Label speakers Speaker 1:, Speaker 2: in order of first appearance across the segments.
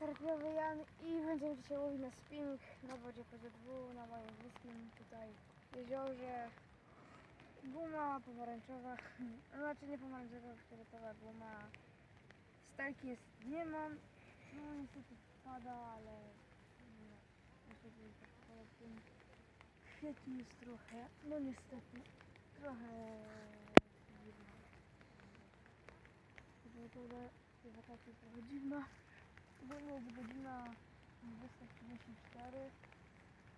Speaker 1: karpiowy Jan i będziemy dzisiaj łowić na spinning na wodzie PZW, na moim bliskim tutaj jeziorze. Guma pomarańczowa, znaczy nie pomarańczowa, fioletowa guma. Stajki jest, nie mam, no niestety pada, ale no, niestety po tym jest trochę, no niestety, trochę dziwna. Temperatura tej wakacji trochę dziwna. Ogólnie jest godzina 234.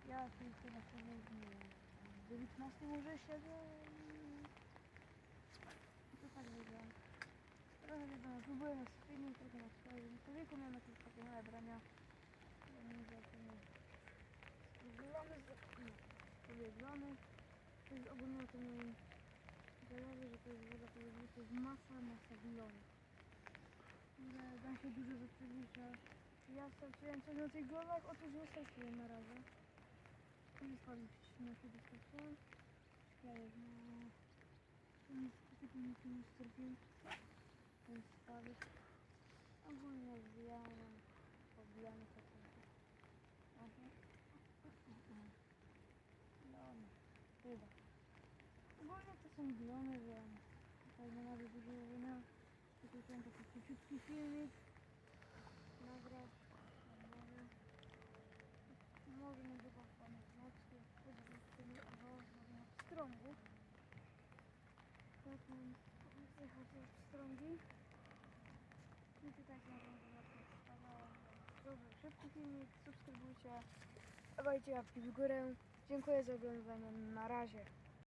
Speaker 1: Ja tu chyba sobie w 19 może siedzę i to tak wygląda. Trochę wiadomo, próbuję na spinning, trochę na swoim człowieku, miałem jakieś takie małe brania. Zglony, powiedzony. To jest ogólnie to mój zależy, że to jest woda, to jest, masa, masa glonów. da się dużo rzeczy Ja straciłem coś na tych głowach, otóż straciłem na razie. Nie spadł na się doskoczyłem. Szkielet, no... To jest taki nic nie straciłem. Ten spadł. Ogólnie zbijałem, pobijamy się trochę. Aha. Glony. Chyba. Ogólnie to są glony, wiem. Tutaj nie ma dużo łowienia. Tylko chciałem taki króciutki filmik może na pstrągu. Potem jechać od pstrągi. I na Dobrze, szybki filmik, subskrybujcie, dawajcie łapki w górę. Dziękuję za oglądanie, na razie.